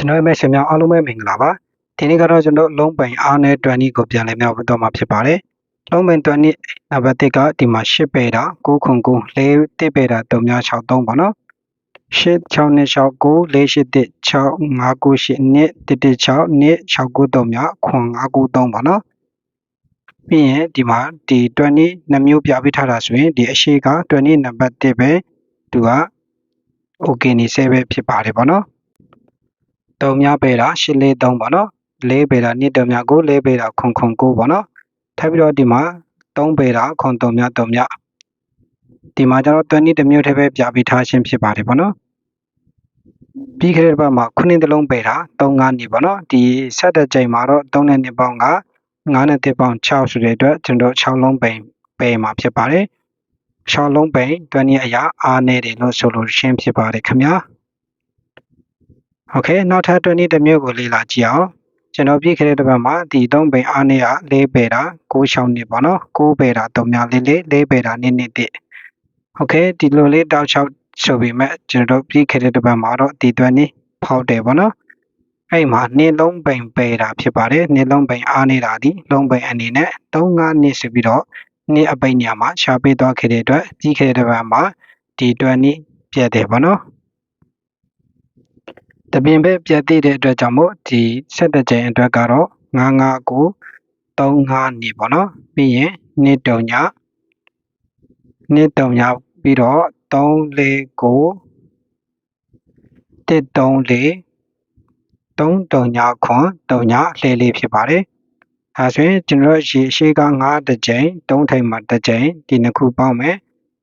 ကျွန်တော်ရဲ့မိတ်ဆွေများအားလုံးပဲမင်္ဂလာပါဒီနေ့ကတော့ကျွန်တော်လုံးပိန်အားနဲ့တွန်နီကိုပြန်လည်မြောက်တော့မှာဖြစ်ပါတယ်လုံးပိန်တွန်နီနံပါတ်1ကဒီမှာ10ပေတာ9ခု9 4တစ်ပေတာ363ပေါ့နော်8 6နဲ့6 9 4 8 6 5 9 8နှစ်1 1 6နှစ်6 9 3မြခွန်5 9 3ပေါ့နော်ပြီးရင်ဒီမှာဒီ20နှစ်မျိုးပြပေးထားတာဆိုရင်ဒီအရှိက20နံပါတ်1ပဲသူက okay နေဆဲပဲဖြစ်ပါတယ်ပေါ့နော် 3မြပေတာ843ပေါ့နော်4ပေတာ2တုံမြ9 4ပေတာခွန်ခွန်9ပေါ့နော်ထပ်ပြီးတော့ဒီမှာ3ပေတာခွန်3မြ3မြဒီမှာကျတော့20တစ်မျိုးတည်းပဲပြပေးထားခြင်းဖြစ်ပါတယ်ပေါ့နော်ပြီးခဲ့တဲ့ဘက်မှာခုနှစ်တလုံးပေတာ3 5နေပေါ့နော်ဒီဆက်တဲ့ချိန်မှာတော့3နဲ့2ပေါင်းက9နဲ့1ပေါင်း6ဆိုတဲ့အတွက်ကျွန်တော်6လုံးပိန်ပေမှာဖြစ်ပါတယ်6လုံးပိန်20အရာအားနေတယ်လို့ဆိုလို့ရှင်းဖြစ်ပါတယ်ခင်ဗျာ โอเคနောက်ထပ်20တစ်မျိုးကိုလေ့လာကြည့်အောင်ကျွန်တော်ပြည့်ခဲ့တဲ့တစ်ပတ်မှာဒီ3ပိန်အားနေရ4ပေတာ6 6နှစ်ပေါ့နော်6ပေတာ3များလေးလေး4ပေတာနည်းနည်းတစ်โอเคဒီလိုလေးတောက်6ဆိုပေမဲ့ကျွန်တော်ပြည့်ခဲ့တဲ့တစ်ပတ်မှာတော့ဒီတွက်နေဖောက်တယ်ပေါ့နော်အဲ့မှာနှလုံးပိန်ပေတာဖြစ်ပါတယ်နှလုံးပိန်အားနေတာဒီလုံးပိန်အနေနဲ့3 5နှစ်ဆိုပြီးတော့နှစ်အပိန်ညမှာရှာပေးသွားခဲ့တဲ့အတွက်ပြီးခဲ့တဲ့ဘက်မှာဒီတွက်နေပြည့်တယ်ပေါ့နော် တပင်ပဲပြတ်သေးတဲ့အတွက်ကြောင့်မို့ဒီဆက်တဲ့ချိန်အတွက်ကတော့959ကို35နေပေါ့နော်ပြီးရင်နှစ်တုံညနှစ်တုံညပြီးတော့349 134 3တုံညခွန်တုံညလှည့်လေးဖြစ်ပါတယ်အဲဆိုရင်ကျွန်တော်ရေရှိက9တစ်ကြိမ်3ထိပ်မှာတစ်ကြိမ်ဒီနှစ်ခုပေါင်းမယ်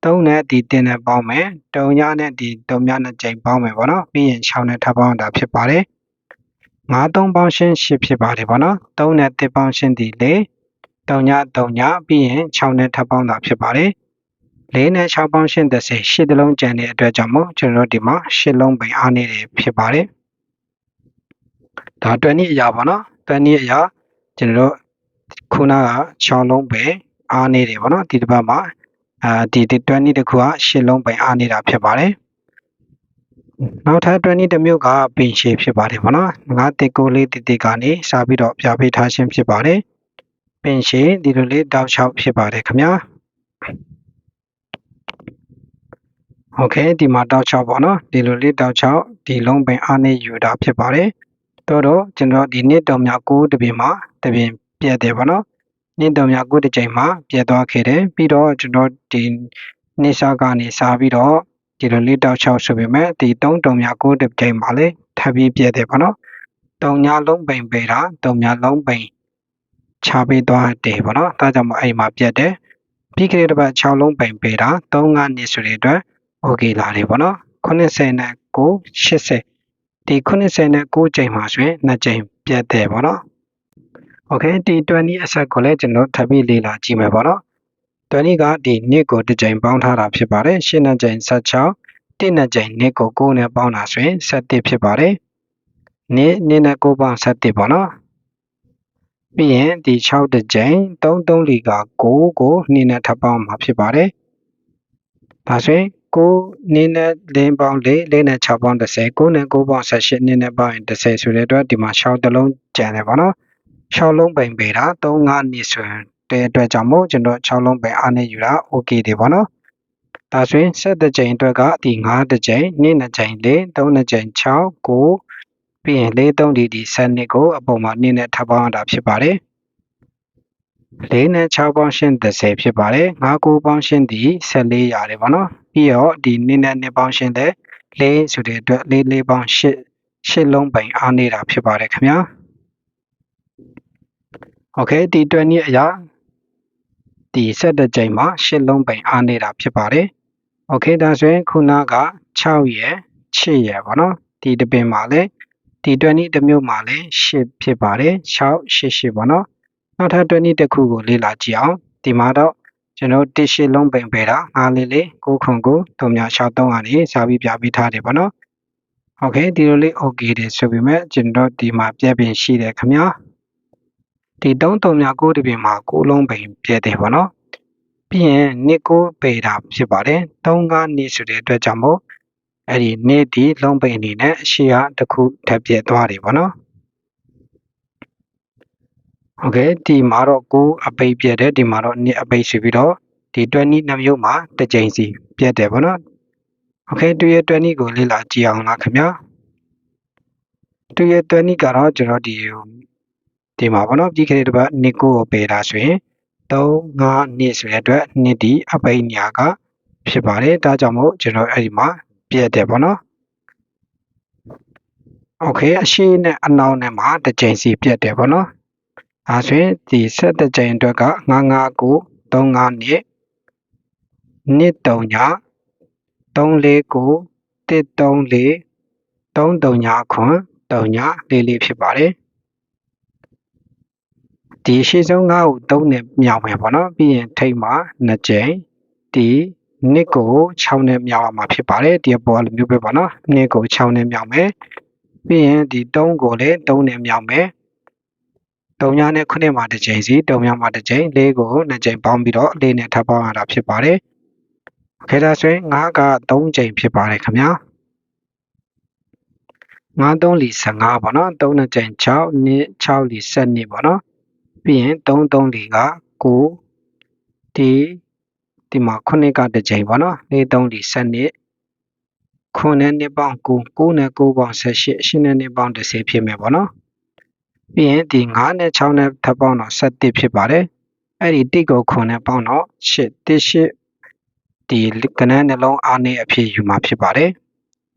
3နဲ့ဒီတင်နဲ့ပေါင်းမယ်တုံညနဲ့ဒီတုံညနဲ့ကြိမ်ပေါင်းမယ်ပေါ့နော်ပြီးရင်6နဲ့ထပ်ပေါင်းတာဖြစ်ပါတယ်9 3ပေါင်းရှင်း10ဖြစ်ပါတယ်ပေါ့နော်3နဲ့1ပေါင်းရှင်းဒီ4တုံညတုံညပြီးရင်6နဲ့ထပ်ပေါင်းတာဖြစ်ပါတယ်4နဲ့6ပေါင်းရှင်း30 8တလုံးကျန်တဲ့အတွက်ကြောင့်မို့ကျွန်တော်ဒီမှာ8လုံးပိန်အားနေတယ်ဖြစ်ပါတယ်ဒါ20အရာပေါ့နော်20အရာကျွန်တော်ခုနက6လုံးပဲအားနေတယ်ပေါ့နော်ဒီတစ်ပတ်မှာ အာဒီ20တခုက10လုံးပဲအားနေတာဖြစ်ပါတယ်နောက်ထပ်20တစ်မျိုးကပင်ရှည်ဖြစ်ပါတယ်ပေါ့နော်ငါးတစ်ကိုလေးတစ်တစ်ကနေစပြီးတော့ပြပေးထားခြင်းဖြစ်ပါတယ်ပင်ရှည်ဒီလိုလေးတောက်လျှောက်ဖြစ်ပါတယ်ခင်ဗျာโอเคဒီမှာတောက်6ပေါ့နော်ဒီလိုလေးတောက်6ဒီလုံးပင်အားနေယူတာဖြစ်ပါတယ်တော့တော့ကျွန်တော်ဒီနှစ်တော်များကိုတပင်မှာတပင်ပြတ်တယ်ပေါ့နော် နှစ်တော်များခုတစ်ချိန်မှပြတ်သွားခဲ့တယ်ပြီးတော့ကျွန်တော်ဒီနှစ်ဆကနေစပြီးတော့ဒီလိုလေးတောက်ချောက်ဆိုပေမဲ့ဒီသုံးတုံများကိုတစ်ချိန်မှလည်းထပ်ပြီးပြည့်တယ်ပေါ့နော်တုံညာလုံးပိန်ပေတာတုံညာလုံးပိန်ချပေးသွားတယ်ပေါ့နော်ဒါကြောင့်မို့အဲ့မှာပြတ်တယ်ပြီးခဲ့တဲ့တစ်ပတ်6လုံးပိန်ပေတာ3ငါးနှစ်ဆိုတဲ့အတွက် okay လာတယ်ပေါ့နော်90နဲ့9 80ဒီ90နဲ့9ချိန်မှာဆိုရင်2ချိန်ပြတ်တယ်ပေါ့နော် Okay ဒီ20အဆက်ကိုလည်းကျွန်တော်ထပ်ပြီးလေ့လာကြည့်မယ်ပေါ့နော်20ကဒီနှစ်ကိုတစ်ကြိမ်ပေါင်းထားတာဖြစ်ပါတယ်၈နှစ်ကြိမ်16တစ်နှစ်ကြိမ်နှစ်ကို9နဲ့ပေါင်းတာဆိုရင်17ဖြစ်ပါတယ်နှစ်နှစ်နဲ့9ပေါင်း17ပေါ့နော်ပြီးရင်ဒီ6တစ်ကြိမ်3 3လီက9ကိုနှစ်နဲ့ထပ်ပေါင်းမှာဖြစ်ပါတယ်ဒါဆိုရင်9နင်းနဲ့0ပေါင်း4 4နဲ့6ပေါင်း10 9နဲ့9ပေါင်း18နင်းနဲ့ပေါင်းရင်10ဆိုတဲ့အတွက်ဒီမှာ6တလုံးကျန်တယ်ပေါ့နော် 6လုံးပိန်ပေးတာ3 5နှစ်ဆိုရင်တဲ့အတွက်ကြောင့်မို့ကျွန်တော်6လုံးပိန်အားနဲ့ယူတာ okay တယ်ပေါ့နော်ဒါဆိုရင်ဆက်တဲ့ချိန်အတွက်ကဒီ9တစ်ချိန်2နှစ်ချိန်4 3နှစ်ချိန်6 9ပြီးရင်4 3ဒီဒီ7နှစ်ကိုအပေါ်မှာ2နဲ့ထပ်ပေါင်းရတာဖြစ်ပါတယ်၄နဲ့6ပေါင်းရှင်း30ဖြစ်ပါတယ်၅9ပေါင်းရှင်းဒီ14ရတယ်ပေါ့နော်ပြီးတော့ဒီနင်းနဲ့နှစ်ပေါင်းရှင်းတဲ့၄ဆိုတဲ့အတွက်၄၄ပေါင်း8 8လုံးပိန်အားနေတာဖြစ်ပါတယ်ခင်ဗျာ Okay ဒီတွက်နည်းအရာဒီဆက်တဲ့ကြိမ်မှာရှစ်လုံးပိုင်အားနေတာဖြစ်ပါတယ်။ Okay ဒါဆိုရင်ခုနက6ရယ်7ရယ်ပေါ့နော်ဒီတပင်မှာလည်းဒီတွက်နည်းတစ်မျိုးမှာလည်း10ဖြစ်ပါတယ်6 8 8ပေါ့နော်နောက်ထပ်တွက်နည်းတစ်ခုကိုလေ့လာကြည့်အောင်ဒီမှာတော့ကျွန်တော်တစ်ရှိလုံးပင်ပေတာငါလေးလေး9ခွန်ကို3663ကနေစာပြီးပြပေးထားတယ်ပေါ့နော်။ Okay ဒီလိုလေး okay တယ်ဆိုပေမဲ့ကျွန်တော်ဒီမှာပြည့်ပြင်ရှိတယ်ခင်ဗျာ။ ဒီ3 3မြ9တပင်မှာ9လုံးပိန်ပြတယ်ပေါ့နော်ပြီးရင်နှစ်ကိုပေတာဖြစ်ပါတယ်3 5နှစ်ဆိုတဲ့အတွက်ကြောင့်မို့ အဲ့ဒီနေ့ဒီလုံးပိန်အနေနဲ့ရှေ့ကတစ်ခုထပ်ပြက်သွားတယ်ပေါ့နော်โอเคဒီမှာတော့ကိုအပိတ်ပြက်တယ်ဒီမှာတော့နှစ်အပိတ်ရှိပြီးတော့ဒီ20နှစ်မျိုးမှာတစ်ကြိမ်စီပြက်တယ်ပေါ့နော်โอเคတူရဲ့20ကိုလေ့လာကြည့်အောင်လားခင်ဗျာတူရဲ့20ကတော့ကျွန်တော်ဒီ ဒီမှာပေါ့နော်ပြီးခဲ့တဲ့တစ်ပတ်နှစ်ကိုကိုပေးတာဆိုရင်3 5နှစ်ဆိုတဲ့အတွက်နှစ်ဒီအပိတ်ညာကဖြစ်ပါတယ်ဒါကြောင့်မို့ကျွန်တော်အဲ့ဒီမှာပြည့်တယ်ပေါ့နော်โอเคအရှိနဲ့အနောက်နဲ့မှာတစ်ကြိမ်စီပြည့်တယ်ပေါ့နော်ဒါဆိုရင်ဒီဆက်တစ်ကြိမ်အတွက်က959 35နှစ်နှစ်3ည349 134 339ခွန်3ညလေးလေးဖြစ်ပါတယ် ဒီရှေ့ဆုံး9ကို3နဲ့မြောက်မယ်ပေါ့နော်ပြီးရင်ထိတ်မှာ2ကြိမ်ဒီနှစ်ကို6နဲ့မြောက်အောင်မှာဖြစ်ပါတယ်ဒီအပေါ်လိုမျိုးပဲပေါ့နော်နှစ်ကို6နဲ့မြောက်မယ်ပြီးရင်ဒီ3ကိုလည်း3နဲ့မြောက်မယ်3ညနဲ့9မှာတစ်ကြိမ်စီ3ညမှာတစ်ကြိမ်4ကို2ကြိမ်ပေါင်းပြီးတော့4နဲ့ထပ်ပေါင်းရတာဖြစ်ပါတယ်ခဲဒါဆိုရင်9က3ကြိမ်ဖြစ်ပါတယ်ခင်ဗျာ9 3လီ15ပေါ့နော်3နဲ့ကြိမ်6နှစ်6လီ7နှစ်ပေါ့နော် ပြီးရင်3 3လီက9ဒီဒီမှာ9ကတစ်ကြိမ်ပေါ့နော်4 3လီ7နှစ်9နဲ့နှစ်ပေါင်း9 9နဲ့9ပေါင်း18 8နဲ့နှစ်ပေါင်း10ဖြစ်မယ်ပေါ့နော်ပြီးရင်ဒီ9နဲ့6နဲ့ထပ်ပေါင်းတော့17ဖြစ်ပါတယ်အဲ့ဒီတိကို9နဲ့ပေါင်းတော့8 1 8ဒီကနန်းနှလုံးအားနေအဖြစ်ယူမှာဖြစ်ပါတယ်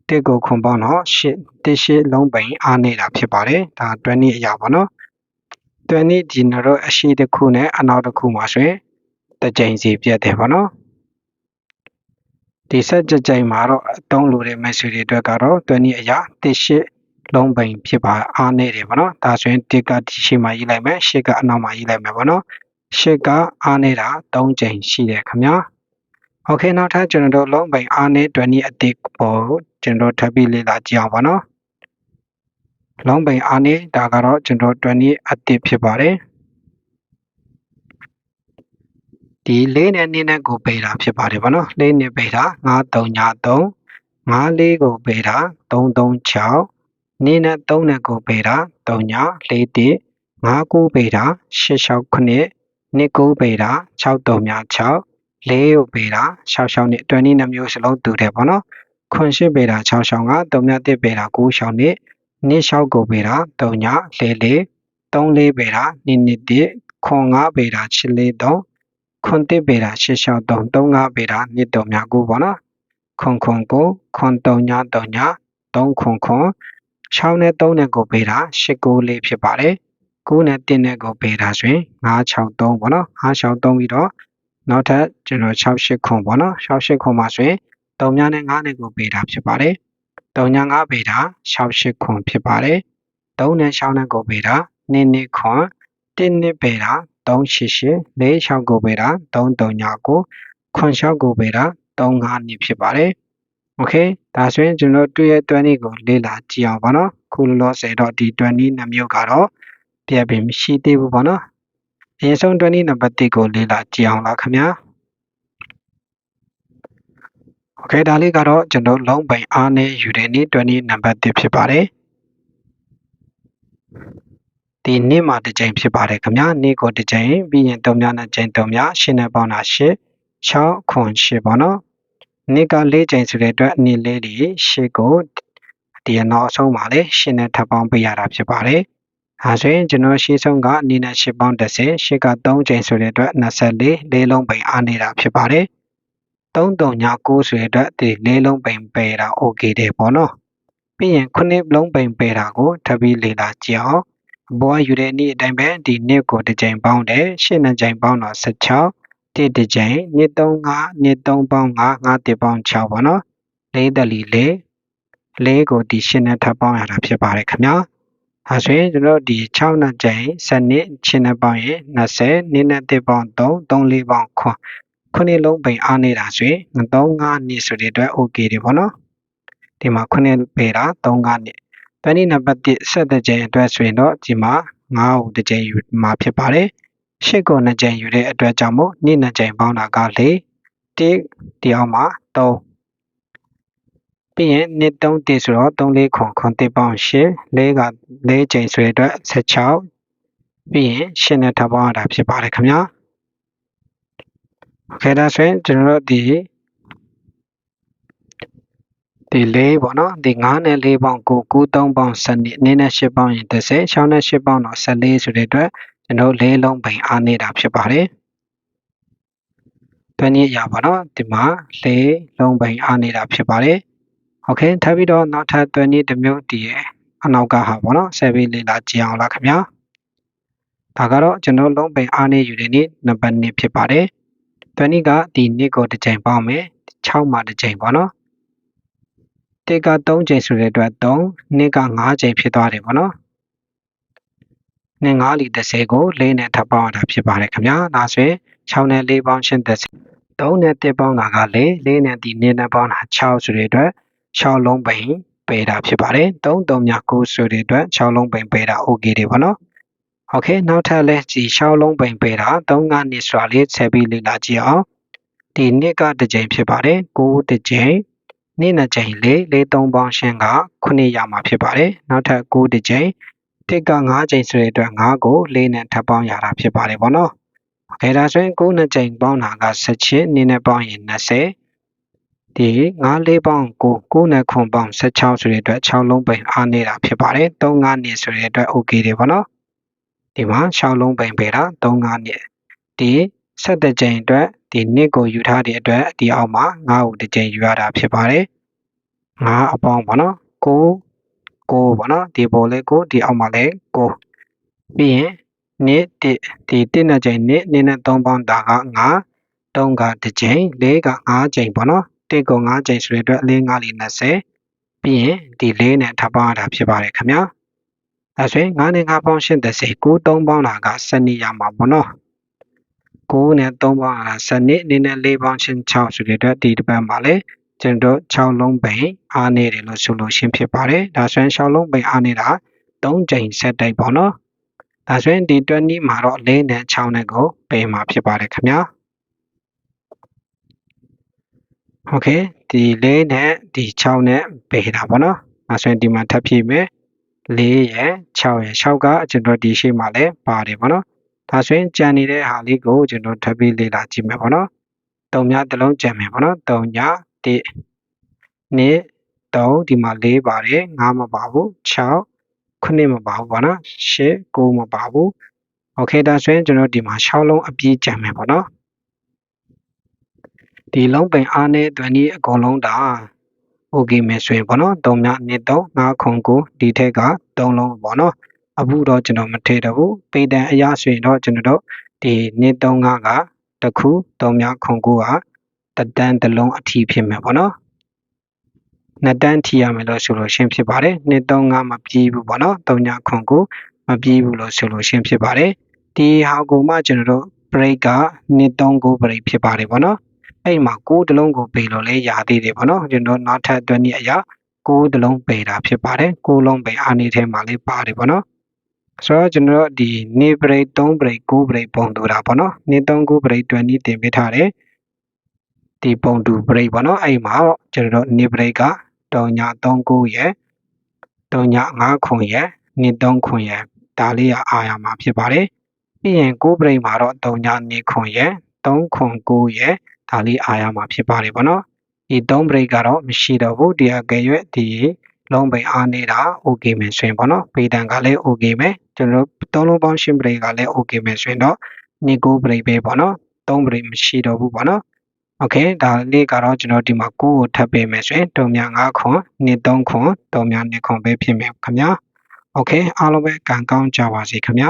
တစ်ကိုခွန်ပေါင်းတော့8 1 8လုံးပိန်အားနေတာဖြစ်ပါတယ်ဒါတွဲနည်းအရာပေါ့နော် 20 general အရှိတစ်ခုနဲ့အနောက်တစ်ခုမှာဆိုရင်တစ်ကြိမ်စီပြတ်တယ်ပေါ့နော်ဒီဆက်ကြကြိမ်မှာတော့အတုံးလိုတဲ့ message တွေအတွက်ကတော့20အရာ18လုံးပိန်ဖြစ်ပါအားနေတယ်ပေါ့နော်ဒါဆိုရင်1ကဒီရှိမှာရေးလိုက်မယ်8ကအနောက်မှာရေးလိုက်မယ်ပေါ့နော်8ကအားနေတာ3ကြိမ်ရှိတယ်ခင်ဗျာ Okay နောက်ထပ်ကျွန်တော်တို့လုံးပိန်အားနေ20အတိပေါ်ကျွန်တော်ထပ်ပြီးလေ့လာကြည့်အောင်ပါနော် လုံးပိန်အားနေဒါကတော့ကျွန်တော်တွဲနည်းအတိဖြစ်ပါတယ်ဒီလေးနဲ့နှစ်နဲ့ကိုပေးတာဖြစ်ပါတယ်ဗောနော်လေးနဲ့ပေးတာ9 3ည3 5လေးကိုပေးတာ3 3 6နှစ်နဲ့3နဲ့ကိုပေးတာ3ည4 1 5ကိုပေးတာ6 6 9နှစ်ကိုပေးတာ6 3ည6လေးကိုပေးတာ6 6နှစ်20နှစ်မျိုးစလုံးတူတယ်ဗောနော်ခွန်ရှိပေးတာ6 6က3ည1ပေးတာ9 6နှစ် နှစ်6ကိုပေးတာ3ည4 4 3 4ပေးတာနှစ်နှစ်1ခွန်5ပေးတာ6 4 3ခွန်တစ်ပေတာ663 35ပေတာနှစ်တော်များကိုပေါ့နော်ခွန်ခွန်ကိုခွန်3ည3ည3ခွန်ခွန်6နဲ့3နဲ့ကိုပေတာ89လေးဖြစ်ပါတယ်9နဲ့1နဲ့ကိုပေတာဆိုရင်963ပေါ့နော်963ပြီးတော့နောက်ထပ်ကျွန်တော်68ခွန်ပေါ့နော်68ခွန်မှာဆိုရင်3ညနဲ့9နဲ့ကိုပေတာဖြစ်ပါတယ် 3ည9ပေတာ68ခွန်ဖြစ်ပါတယ်3နဲ့6နဲ့ကိုပေတာ2နှစ်ခွန်1နှစ်ပေတာ388 46ကိုပေးတာ339ခွန်6ကိုပေးတာ35နှစ်ဖြစ်ပါတယ်။ Okay ဒါဆိုရင်ကျွန်တော်တွေ့ရဲ့20ကိုလေ့လာကြည့်အောင်ပါနော်။ခုလောလောဆယ်တော့ဒီ20နှစ်မျိုးကတော့ပြည့်ပြီမရှိသေးဘူးပေါ့နော်။အရင်ဆုံး20နံပါတ်1ကိုလေ့လာကြည့်အောင်လားခင်ဗျာ။ Okay ဒါလေးကတော့ကျွန်တော်လုံးပိုင်အားနဲ့ယူတဲ့နေ့20နံပါတ်1ဖြစ်ပါတယ်။ဒီနေ့မှာတစ်ကြိမ်ဖြစ်ပါတယ်ခင်ဗျာနေ့ကိုတစ်ကြိမ်ပြီးရင်3ညနဲ့ကြိမ်3ညရှင်းနဲ့ပေါင်းတာ8 6ခွန်8ပေါ့နော်နေ့က4ကြိမ်ဆိုတဲ့အတွက်နေ့လေးဒီ8ကိုဒီနောက်အဆုံးမှာလေရှင်းနဲ့ထပ်ပေါင်းပေးရတာဖြစ်ပါတယ်အဲဆိုရင်ကျွန်တော်ရှေ့ဆုံးကအနေနဲ့8ပေါင်း30ရှစ်က3ကြိမ်ဆိုတဲ့အတွက်24လေးလုံးပိန်အားနေတာဖြစ်ပါတယ် 3 3ည9ဆိုတဲ့အတွက်ဒီလေးလုံးပိန်ပယ်တာ okay တယ်ပေါ့နော်ပြီးရင်9လုံးပိန်ပယ်တာကိုထပ်ပြီးလေ့လာကြည့်အောင်ဘွားယူတဲ့နေ့အတိုင်းပဲဒီနှစ်ကိုတစ်ကြိမ်ပေါင်းတယ်ရှစ်နှစ်ကြိမ်ပေါင်းတော့16တစ်တစ်ကြိမ်နှစ်35နှစ်3ပေါင်း5 5တစ်ပေါင်း6ပေါ့နော်လေးတလီလေးလေးကိုဒီရှစ်နဲ့ထပ်ပေါင်းရတာဖြစ်ပါတယ်ခင်ဗျာအဲဆိုရင်ကျွန်တော်ဒီ6နှစ်ကြိမ်7နှစ်ရှစ်နဲ့ပေါင်းရင်20နှစ်နဲ့တစ်ပေါင်း3 3လေးပေါင်းခွန်း ခုနှစ်လုံးပိန်အားနေတာဆိုရင်3 5နှစ်ဆိုတဲ့အတွက် okay တွေပေါ့နော်ဒီမှာခုနှစ်ပေတာ3 5နှစ်တနည်းနံပါတ်1ဆက်တဲ့ကြိမ်အတွက်ဆိုရင်တော့ဒီမှာ9ကိုတစ်ကြိမ်ယူမှာဖြစ်ပါတယ်ရှစ်ကို2ကြိမ်ယူတဲ့အတွက်ကြောင့်မို့နေ့2ကြိမ်ပေါင်းတာက4 1ဒီအောင်မှာ3ပြီးရင်နှစ်3တဆိုတော့3 4ခွန်ခွန်တစ်ပေါင်း8 4က4ချိန်ဆိုတဲ့အတွက်16ပြီးရင်8နဲ့ထပ်ပေါင်းရတာဖြစ်ပါတယ်ခင်ဗျာ ။ခဲဒါဆိုရင်ကျွန်တော်တို့ဒီဒီ၄ပေါ့နော်ဒီ9နဲ့4ပေါင်ကို9 3ပေါင်7နှစ်နင်းနဲ့8ပေါင်ရင်30 6နဲ့8ပေါင်တော့14ဆိုတဲ့အတွက်ကျွန်တော်၄လုံးပိန်အားနေတာဖြစ်ပါတယ်။တနည်းရပါတော့ဒီမှာ၄လုံးပိန်အားနေတာဖြစ်ပါတယ်။ဟုတ်ကဲ့ထပ်ပြီးတော့နောက်ထပ်တနည်းတစ်မျိုးဒီရဲ့အနောက်ကဟာပေါ့နော်ဆက်ပြီးလေ့လာကြည့်အောင်လားခင်ဗျာ။ဒါကတော့ကျွန်တော်လုံးပိန်အားနေယူတဲ့နေ့နံပါတ်1ဖြစ်ပါတယ်။ တွန်းရကဒီနေ့ကိုတစ်ချိန်ပေါင်းမယ်6မှာတစ်ချိန်ပေါ့နော်တစ်က3ချိန်ဆိုတဲ့အတွက်3နှစ်က5ချိန်ဖြစ်သွားတယ်ပေါ့နော်နဲ့5လီ30ကို4နဲ့ထပ်ပေါင်းရတာဖြစ်ပါတယ်ခင်ဗျာဒါဆိုရင်6နဲ့4ပေါင်းချင်း30 3နဲ့1ပေါင်းတာက4 4နဲ့ဒီ2နဲ့ပေါင်းတာ6ဆိုတဲ့အတွက်6လုံးပိန်ပေတာဖြစ်ပါတယ်3 3မြ9ဆိုတဲ့အတွက်6လုံးပိန်ပေတာ okay တွေပေါ့နော် โอเคနောက်ထပ်လဲဒီ6လုံးပိန်ပေတာ3ကနှစ်ဆိုတာလေးဆက်ပြီးလေ့လာကြည့်အောင်ဒီနှစ်ကတစ်ကြိမ်ဖြစ်ပါတယ်9တစ်ကြိမ်နေ့နှစ်ကြိမ်လေးလေး3ပေါင်းရှင်းက9ရမှာဖြစ်ပါတယ်နောက်ထပ်9တစ်ကြိမ်တစ်က9ကြိမ်ဆိုတဲ့အတွက်9ကို4နဲ့ထပ်ပေါင်းရတာဖြစ်ပါတယ်ပေါ့နော်။အဲဒါဆိုရင်9နှစ်ကြိမ်ပေါင်းတာက16နည်းနဲ့ပေါင်းရင်20ဒီ9လေးပေါင်း9 9နဲ့ခွန်ပေါင်း16ဆိုတဲ့အတွက်6လုံးပိန်အားနေတာဖြစ်ပါတယ်။3 9နှစ်ဆိုတဲ့အတွက် okay တွေပေါ့နော်။ ဒီမှာ6လုံးပိန်ပေးတာ3 9နှစ်ဒီ7ကြိမ်အတွက်ဒီနှစ်ကိုယူထားတဲ့အတွက်ဒီအောက်မှာ9ကိုတစ်ကြိမ်ယူရတာဖြစ်ပါတယ်။9အပေါင်းပေါ့နော်။9 9ပေါ့နော်ဒီပေါ်လေးကိုဒီအောက်မှာလည်း9ပြီးရင်နှစ်တစ်ဒီတစ်နှစ်ကြိမ်နှစ်နှစ်နဲ့3ပေါင်းတာက9 3ကတစ်ကြိမ်4က5ကြိမ်ပေါ့နော်တစ်က5ကြိမ်ဆိုတဲ့အတွက်4 5 4 20ပြီးရင်ဒီ4နဲ့ထပ်ပေါင်းရတာဖြစ်ပါတယ်ခင်ဗျာ အဲဆိုရင်9နဲ့5ပေါင်း8 30 9 3ပေါင်းတာက7နေရမှာပေါ့နော်9နဲ့3ပေါင်းတာ7နှစ်နေနဲ့4ပေါင်းချင်း6ဆိုတဲ့အတွက်ဒီတစ်ပတ်မှာလည်းကျွန်တော်6လုံးပိန်အားနေတယ်လို့ဆိုလို့ရှင်းဖြစ်ပါတယ်ဒါဆိုရင်6လုံးပိန်အားနေတာ3ကြိမ်ဆက်တိုက်ပေါ့နော်ဒါဆိုရင်ဒီ20မှာတော့4နဲ့6နဲ့ကိုပေးမှာဖြစ်ပါတယ်ခင်ဗျာโอเคဒီ4နဲ့ဒီ6နဲ့ပေးတာပေါ့နော်ဒါဆိုရင်ဒီမှာထပ်ဖြည့်မယ် 4ရယ်6ရယ်6ကကျွန်တော်ဒီရှေ့မှာလည်းပါတယ်ပေါ့နော်ဒါဆိုရင်ကြံနေတဲ့ဟာလေးကိုကျွန်တော်ထပ်ပြီးလေ့လာကြည့်မယ်ပေါ့နော်တုံများတစ်လုံးကြံမယ်ပေါ့နော်တုံညာ1 2 3ဒီမှာ4ပါတယ်5မပါဘူး6ခုနှစ်မပါဘူးပေါ့နော်ရှစ်ကိုမပါဘူးโอเคဒါဆိုရင်ကျွန်တော်ဒီမှာ6လုံးအပြည့်ကြံမယ်ပေါ့နော်ဒီလုံးပင်အားနဲ့တွန်ဒီအကုန်လုံးဒါ โอเคမယ်ဆိုရင်ပေါ့နော်3မြနှစ်3 5ခွန်9ဒီထက်က3လုံးပေါ့နော်အခုတော့ကျွန်တော်မထည့်တော့ဘူးပေတံအရာဆိုရင်တော့ကျွန်တော်တို့ဒီနှစ်3 5ကတခု3မြခွန်9ကတတန်းတစ်လုံးအထီးဖြစ်မယ်ပေါ့နော်နှစ်တန်းထီရမယ်လို့ဆိုလို့ရှင်းဖြစ်ပါတယ်နှစ်သုံးငါမပြေးဘူးပေါ့နော်သုံးညခွန်ကိုမပြေးဘူးလို့ဆိုလို့ရှင်းဖြစ်ပါတယ်ဒီဟာကိုမှကျွန်တော်တို့ break ကနှစ်သုံးကို break ဖြစ်ပါတယ်ပေါ့နော် အဲ့မှာ6တလုံးကိုပေလို့လဲရသေးတယ်ပေါ့နော်ကျွန်တော်နောက်ထပ်အတွင်းကြီးအရာ6တလုံးပေတာဖြစ်ပါတယ်6လုံးပေအာနေထဲမှာလေးပါတယ်ပေါ့နော်ဆိုတော့ကျွန်တော်ဒီနေ break 3 break 9 break ပုံတူတာပေါ့နော်နေ3 9 break 20တင်ပေးထားတယ်ဒီပုံတူ break ပေါ့နော်အဲ့မှာကျွန်တော်နေ break က3ည39ရယ်3ည5ခွန်ရယ်2 3ခွန်ရယ်ဒါလေးကအားရမှာဖြစ်ပါတယ်ပြီးရင်9ပရိမှာတော့3ည2ခွန်ရယ်3ခွန်9ရယ် ဒါလေးအားရမှာဖြစ်ပါတယ်ဗောနော်ဒီ3ပရိကတော့မရှိတော့ဘူးဒီအကယ်၍ဒီလုံးပိန်အားနေတာ okay မယ်ဆိုရင်ဗောနော်ပေတံကလည်း okay မယ်ကျွန်တော်သုံးလုံးပေါင်းရှင်းပရိကလည်း okay မယ်ဆိုရင်တော့2 9ပရိပဲဗောနော်3ပရိမရှိတော့ဘူးဗောနော်โอเคဒါလေးကတော့ကျွန်တော်ဒီမှာ9ကိုထပ်ပေးမယ်ဆိုရင်တုံမြ5ခွန်2 3ခွန်တုံမြ2ခွန်ပဲဖြစ်မယ်ခင်ဗျာโอเคအားလုံးပဲကံကောင်းကြပါစေခင်ဗျာ